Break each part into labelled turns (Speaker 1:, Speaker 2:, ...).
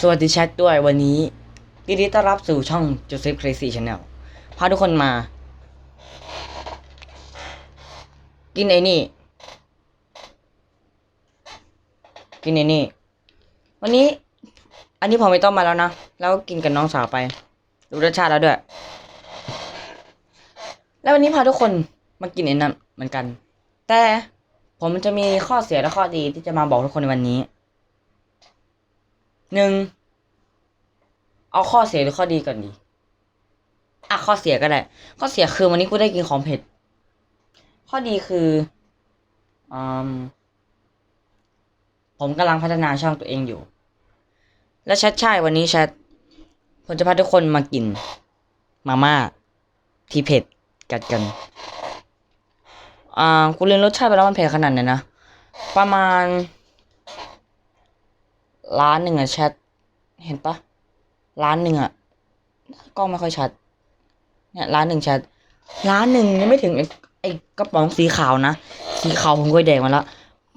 Speaker 1: สวัสดีแชทด้วยวันนี้ยินดีต้อนรับสู่ช่อง Joseph Crazy Channel พาทุกคนมา กินไอ้นี่ กินไอ้นี่ วันนี้ อันนี้ผมไม่ต้องมาแล้วนะ แล้วก็กินกับน้องสาวไป ดูรสชาติแล้วด้วย แล้ววันนี้พาทุกคนมากินไอ้นั่นเหมือนกัน แต่ผมจะมีข้อเสียและข้อดีที่จะมาบอกทุกคนในวันนี้ หนึ่งเอาข้อเสียหรือข้อดีก่อนดี อะข้อเสียก็ได้ ข้อเสียคือวันนี้กูได้กินของเผ็ด ข้อดีคืออืมผมกำลังพัฒนาช่องตัวเองอยู่ และแชทใช่วันนี้แชทผมจะพาทุกคนมากิน มาม่าที่เผ็ดกัดกัน อ่ากูเรียนรสชาติไปแล้วมันเผ็ดขนาดไหนนะ ประมาณ ล้านหนึ่งอะแชทเห็นปะล้านหนึ่งอะกล้องไม่ค่อยชัด เนี่ยล้านหนึ่งแชทล้านหนึ่งยังไม่ถึงไอ้ไอ้กระป๋องสีขาวนะสีขาวผมก็แดงมาแล้ว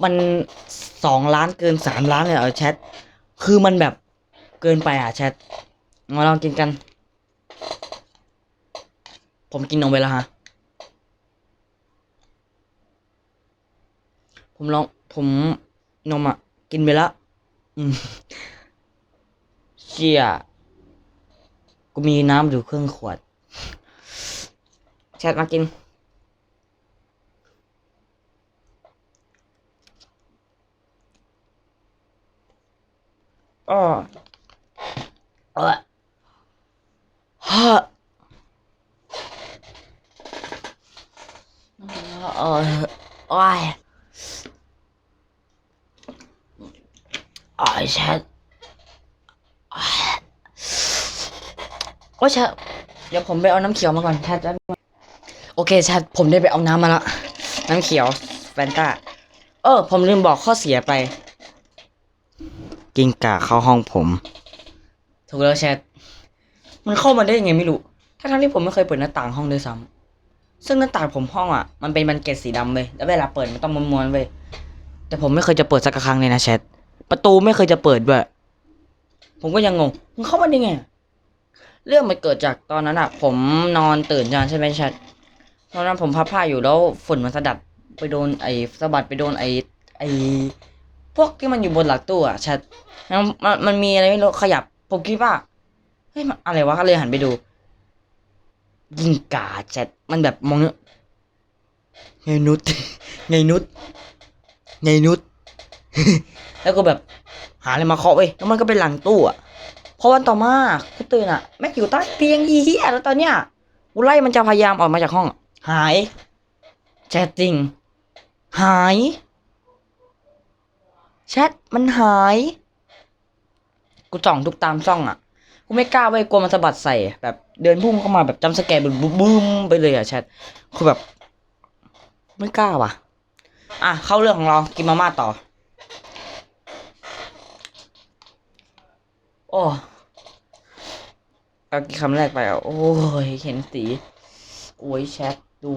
Speaker 1: มันสองล้านเกินสามล้านเลยเหรอแชทคือมันแบบเกินไปอะแชทมาลองกินกัน ผมกินนมไปแล้วฮะผมลองผมนมอะกินไปแล้ว อืมเชี่ยกูมีน้ำอยู่ครึ่งขวดแชทมากิน อ๋อเออฮะเออโอ้ย โอ้ยแชทโอ้ยโอ้ยแชทเดี๋ยวผมไปเอาน้ำเขียวมาก่อนแชทแป๊บนึงโอเคแชทผมได้ไปเอาน้ำมาแล้วน้ำเขียวแฟนตาเออ ผมลืมบอกข้อเสียไป กิ้งก่าเข้าห้องผม ถูกแล้วแชท มันเข้ามาได้ยังไงไม่รู้ทั้งๆที่ผมไม่เคยเปิดหน้าต่างห้องด้วยซ้ำซึ่งหน้าต่างผมห้องอะ มันเป็นบันเกตสีดำเว้ยแล้วเวลาเปิดมันต้องม้วนๆเว้ยแต่ผมไม่เคยจะเปิดสักครั้งเลยนะแชท ประตูไม่เคยจะเปิดด้วย ผมก็ยังงงมันเข้ามาได้ไง เรื่องมันเกิดจากตอนนั้นอะผมนอนตื่นจานใช่ไหมแชทตอนนั้นผมพับผ้าอยู่แล้วฝุ่นมันสะดัดไปโดนไอ้สะบัดไปโดนไอ้ไอ้พวกที่มันอยู่บนหลังตู้อะแชทแล้วมันมันมีอะไรไม่รู้ขยับ ผมคิดว่าเฮ้ยมันอะไรวะก็เลยหันไปดู ยิงกาแชทมันแบบมองเนี่ยไงนุชไงนุชไงนุช แล้วก็แบบหาอะไรมาเคาะเว้ยแล้วมันก็เป็นหลังตู้อะพอวันต่อมากูตื่นอะแม่งอยู่ใต้เตียงอีเหี้ยแล้วตอนเนี้ยกูไล่มันจะพยายามออกมาจากห้อง หายแชทจริง หายแชทมันหาย กูจ่องทุกตามซ่องอะกูไม่กล้าไว้กลัวมันสะบัดใส่ แบบเดินพุ่งเข้ามาแบบจำสแกนบึ้มบึ้มไปเลยอะแชทคือแบบ ไม่กล้าว่ะ อะเข้าเรื่องของเรากินมาม่าต่อ โอ้เอาคำแรกไปอะโอ้ยเห็นสีโอ้ยแชทดู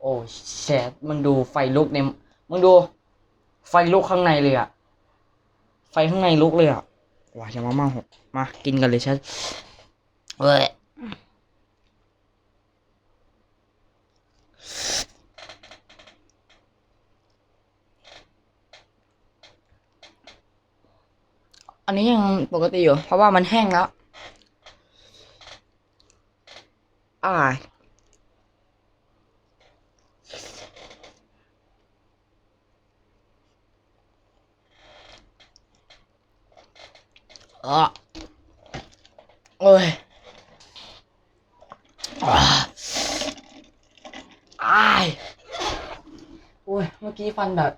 Speaker 1: โอ้แชทมึงดูไฟลุกในมึงดู ไฟลุกข้างในเลยอะ ไฟข้างในลุกเลยอะว้าอย่ามามาหกมากินกันเลยแชทเว้ย อันนี้ยังปกติอยู่ เพราะว่ามันแห้งแล้ว อ่า อะโอ้ยอาอายโอ้ย เมื่อกี้ฟันแบบ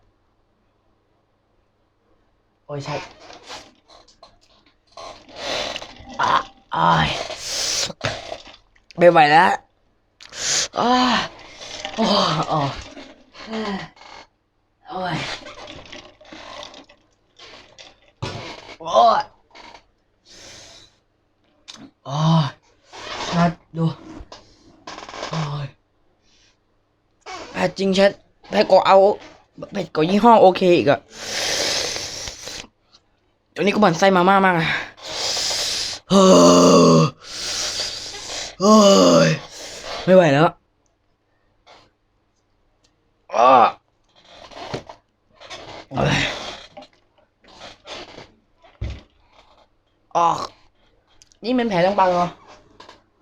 Speaker 1: โอ้ยใช่ ไม่ไหวแล้วอ่าโอ้โอ้โอ้ยโอ้ยโอ้ยชัดดูโอ้ยแพทจริงชัดแพทก็เอาแพทก็ยี่ห้อโอเคอีกอะตอนนี้กูหมั่นไส้มาม่ามากอะ เฮ้ยเฮ้ยไม่ไหวแล้วอ้าโอ้ยออก นี่เป็นแผลทั้งปากเหรอ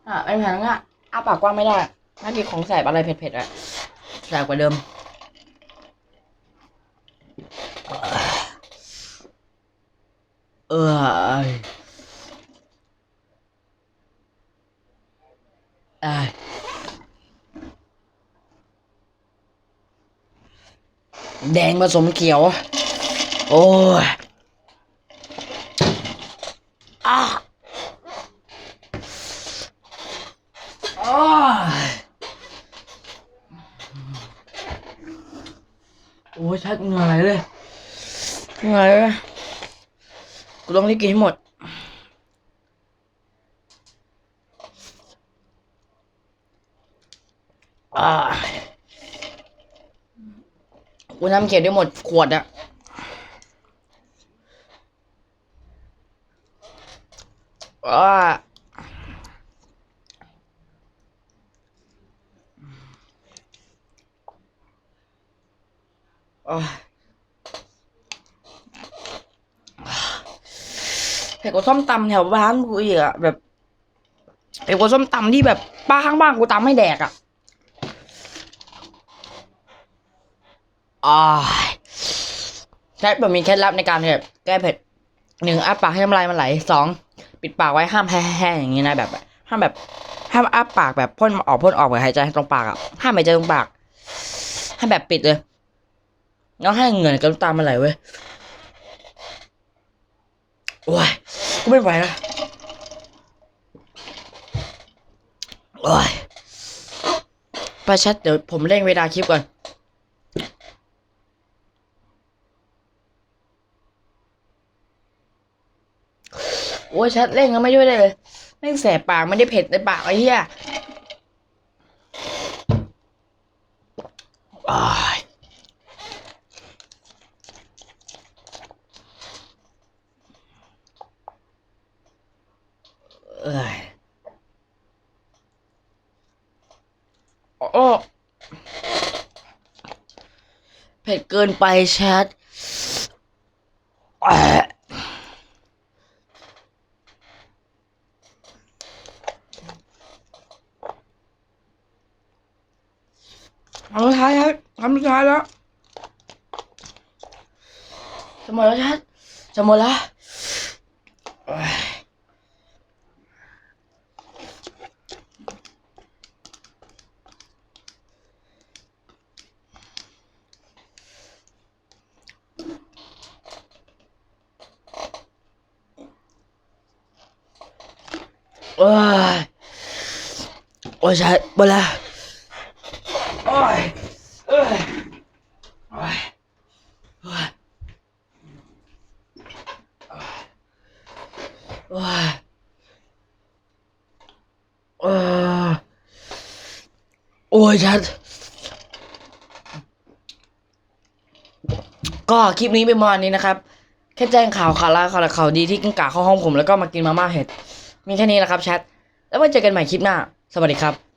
Speaker 1: อะเป็นแผลทั้งอะอ้าปากกว้างไม่ได้น่ากินของแสบอะไรเผ็ดๆอะแสบกว่าเดิมเออไอ้ แดงผสมเขียว โอ้ยอะอ้าโอ้ยชักเหนื่อยเลยเหนื่อยเลยกูต้องรีบกินให้หมด อ่า กูน้ำเขียวได้หมดขวดอะอ่าอ่าเผ็ดกว่าส้มตำแถวบ้านกูอีกอะแบบเผ็ดกว่าส้มตำที่แบบป้าข้างบ้านกูตำให้แดกอะ อ่าใช่แบบมีเคล็ดลับในการแบบแก้เผ็ดหนึ่งอ้าปากให้น้ำลายมันไหลสองปิดปากไว้ห้ามแห้งๆอย่างนี้นะแบบห้ามแบบห้ามอ้าปากแบบพ่นออกพ่นออกแบบหายใจตรงปากอะห้ามหายใจตรงปากให้แบบปิดเลยแล้วให้เงื่อกับน้ำตามันไหลเว้ยโอ้ยกูไม่ไหวแล้วโอ้ยไปชัดเดี๋ยวผมเร่งเวลาคลิปก่อน โอ้ยชัดเร่งก็ไม่ช่วยได้เลยแม่งแสบปากไม่ได้เผ็ดในปากไอ้เหี้ยเอ้ยโอ้เผ็ดเกินไปแชทแอะ คำสุดท้ายครับคำสุดท้ายแโอ้ยเอ้ยโอ้ยโอ้ยโอ้ยโอ้ยโอ้ยชัดก็คลิปนี้เป็นมาณนี้นะครับ แค่แจ้งข่าวข่าวร้ายข่าวข่าวดีที่กิ้งก่าเข้าห้องผมแล้วก็มากินมาม่าเห็ด มีแค่นี้แหละครับแชท แล้วไว้เจอกันใหม่คลิปหน้า สวัสดีครับ